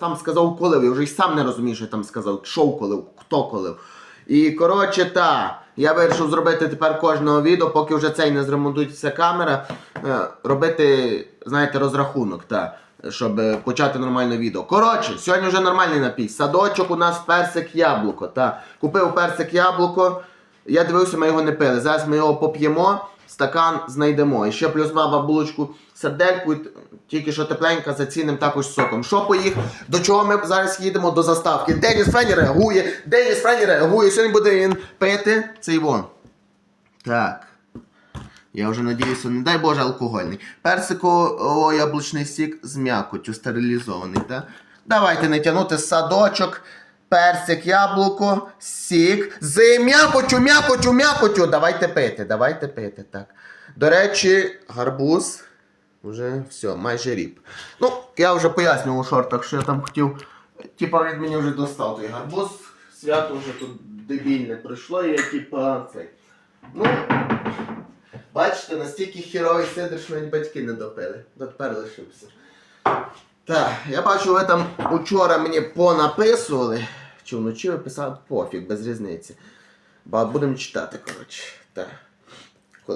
там сказав колив. Я вже й сам не розумію, що я там сказав. Що колив, хто колив. І коротше, та, я вирішив зробити тепер кожного відео, поки вже цей не зремонтується камера, е, робити, знаєте, розрахунок, та, щоб е, почати нормальне відео. Коротше, сьогодні вже нормальний напій. Садочок у нас персик яблуко. Та. Купив персик яблуко. Я дивився, ми його не пили. Зараз ми його поп'ємо, стакан знайдемо. І ще плюс баба булочку сардельку, тільки що тепленька, заціним також соком. Що поїх? До чого ми зараз їдемо до заставки? Деніс Френі реагує, Деніс Френі реагує, сьогодні буде він пити цей вон. Так. Я вже надіюся, не дай Боже, алкогольний. Персико яблучний сік з м'якотю, стерилізований, так? Давайте не тягнути садочок, персик, яблуко, сік з м'якотю, м'якотю, м'якотю. Давайте пити, давайте пити, так. До речі, гарбуз вже все, майже ріп. Ну, я вже пояснював у шортах, що я там хотів. Типа він мені вже достав той гарбуз. Свято вже тут дебільне прийшло, і я типа цей. Ну, Бачите, настільки хіровий сидр, що навіть батьки не допили. Дотепер лишився. Так, я бачу, ви там учора мені понаписували. Чи вночі ви писали пофіг, без різниці. Бо будемо читати, коротше. Так.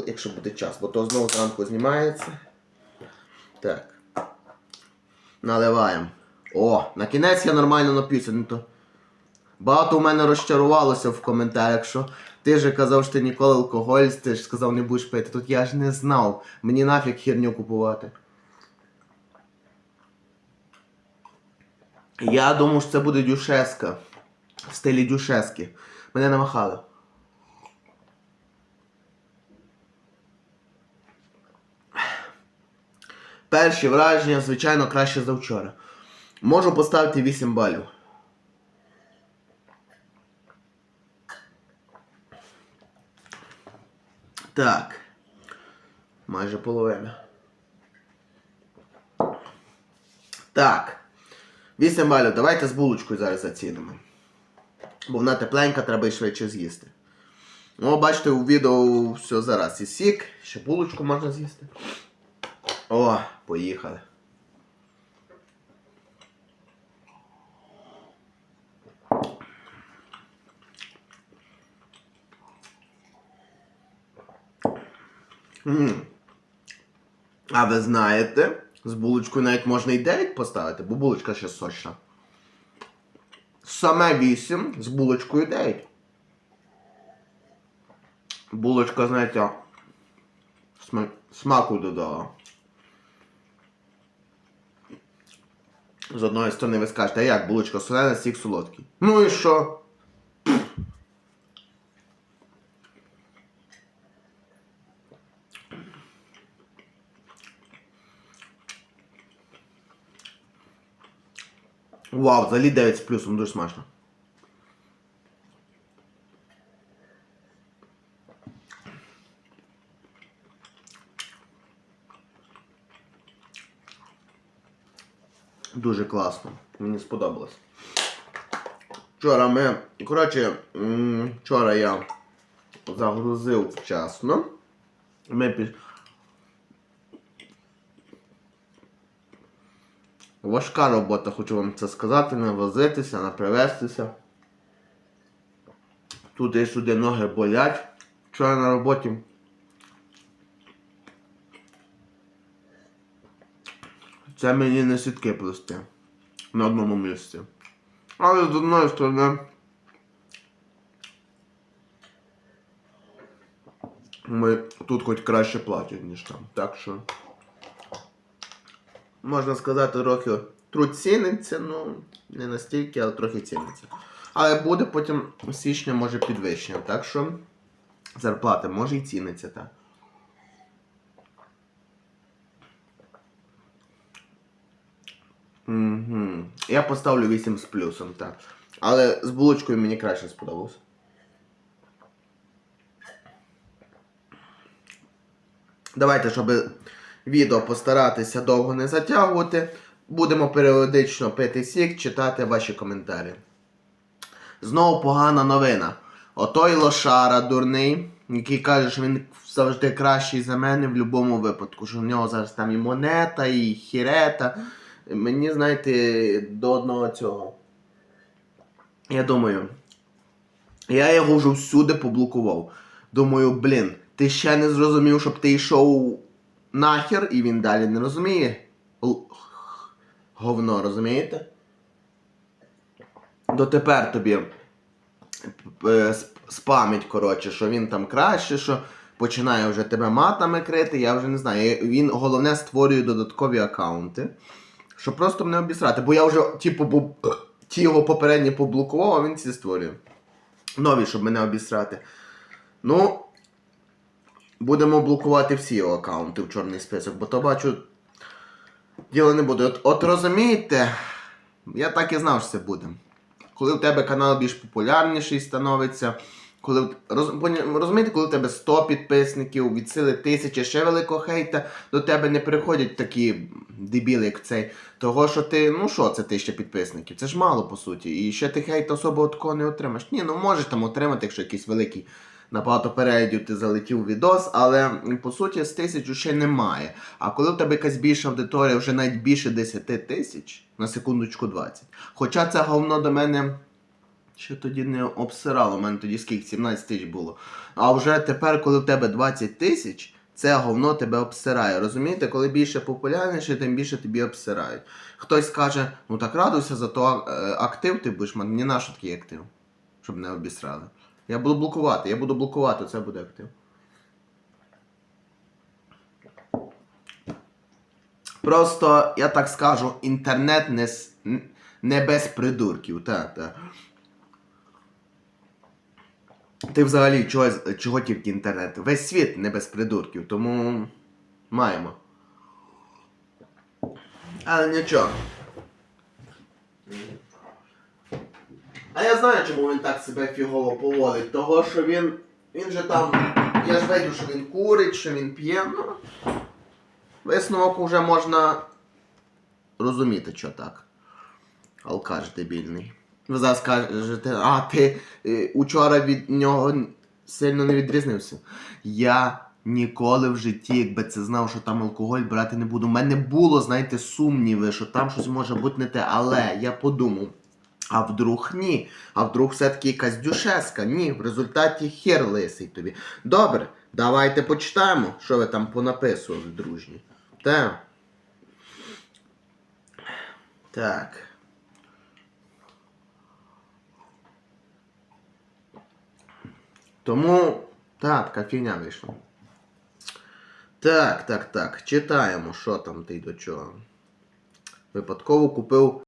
Якщо буде час, бо то знову зранку знімається. Так. Наливаємо. О, на кінець я нормально нап'юся, не то. Багато у мене розчарувалося в коментарях, що ти же казав, що ти ніколи алкоголь, ти ж сказав, не будеш пити. Тут я ж не знав. Мені нафіг херню купувати. Я думав, що це буде дюшеска. В стилі дюшески. Мене намахали. Перші враження, звичайно, краще за вчора. Можу поставити 8 балів. Так. Майже половина. Так. 8 балів. Давайте з булочкою зараз зацінимо. Бо вона тепленька, треба і швидше з'їсти. Ну, бачите, у відео все зараз. І сік, ще булочку можна з'їсти. О, поїхали. М. А ви знаєте, з булочкою навіть можна і 9 поставити, бо булочка ще сочна. Саме 8 з булочкою 9. Булочка, знаєте, смаку додала. З одної сторони ви скажете, а як булочка солена, сік солодкий. Ну і що? Вау, взагалі 9 з плюсом, дуже смачно. Дуже класно. Мені сподобалось. Вчора ми. Коротше, вчора я загрузив вчасно. Ми пі... Важка робота, хочу вам це сказати, не возитися, не. Туди і сюди ноги болять. Вчора на роботі. Це мені не сітки плести на одному місці. Але з одної сторони. Ми тут хоч краще платять, ніж там. Так що. Можна сказати, трохи труд ціниться, ну не настільки, але трохи ціниться. Але буде потім січня може підвищення. Так що зарплата може і ціниться, так. Угу. Я поставлю 8 з плюсом, так. Але з булочкою мені краще сподобалось. Давайте, щоб відео постаратися довго не затягувати, будемо періодично пити сік, читати ваші коментарі. Знову погана новина. Отой лошара дурний, який каже, що він завжди кращий за мене в будь-якому випадку. Що в нього зараз там і монета, і хірета. мені, знаєте, до одного цього. Я думаю, я його вже всюди поблокував. Думаю, блін, ти ще не зрозумів, щоб ти йшов нахер, і він далі не розуміє. Говно, розумієте? Дотепер тобі е, сп- спамить, коротше, що він там краще, що починає вже тебе матами крити, я вже не знаю. Він головне створює додаткові аккаунти, щоб просто мене обісрати. Бо я вже, типу, бу- ті його попередні поблокував, а він ці створює. Нові, щоб мене обісрати. Ну, будемо блокувати всі його аккаунти в чорний список, бо то бачу. Діло не буде. От, от розумієте, я так і знав, що це буде. Коли в тебе канал більш популярніший становиться, коли роз, розумієте, коли в тебе 100 підписників, від сили тисячі, ще великого хейта, до тебе не приходять такі дебіли, як цей. Того, що ти, ну що, це тисяча підписників? Це ж мало по суті. І ще ти хейт особо такого не отримаєш. Ні, ну можеш там отримати, якщо якийсь великий набагато переглядів ти залетів відос, але по суті з тисячу ще немає. А коли в тебе якась більша аудиторія, вже навіть більше 10 тисяч, на секундочку 20. Хоча це говно до мене ще тоді не обсирало, у мене тоді скільки 17 тисяч було. А вже тепер, коли в тебе 20 тисяч, це говно тебе обсирає. Розумієте, коли більше популярніше, тим більше тобі обсирають. Хтось каже, ну так радуйся, зато е, актив ти будеш мати. Ні на що такий актив, щоб не обісрали. Я буду блокувати, я буду блокувати, це буде актив. Просто, я так скажу, інтернет не, не без придурків. Так, так. Ти взагалі чого, чого тільки інтернет? Весь світ не без придурків, тому маємо. Але нічого. А я знаю, чому він так себе фігово поводить. Того, що він. Він же там. Я ж бачу, що він курить, що він п'є. Ну, висновок вже можна розуміти, що так. Алкаш дебільний. Ви зараз кажете, а ти е, учора від нього сильно не відрізнився. Я ніколи в житті, якби це знав, що там алкоголь брати не буду. У мене було, знаєте, сумніви, що там щось може бути не те. Але я подумав. А вдруг ні. А вдруг все-таки якась дюшеска? Ні, в результаті хер лисий тобі. Добре, давайте почитаємо, що ви там понаписували, дружні. Так. Так. Тому. Так, така фігня вийшла. Так, так, так. Читаємо, що там ти до чого. Випадково купив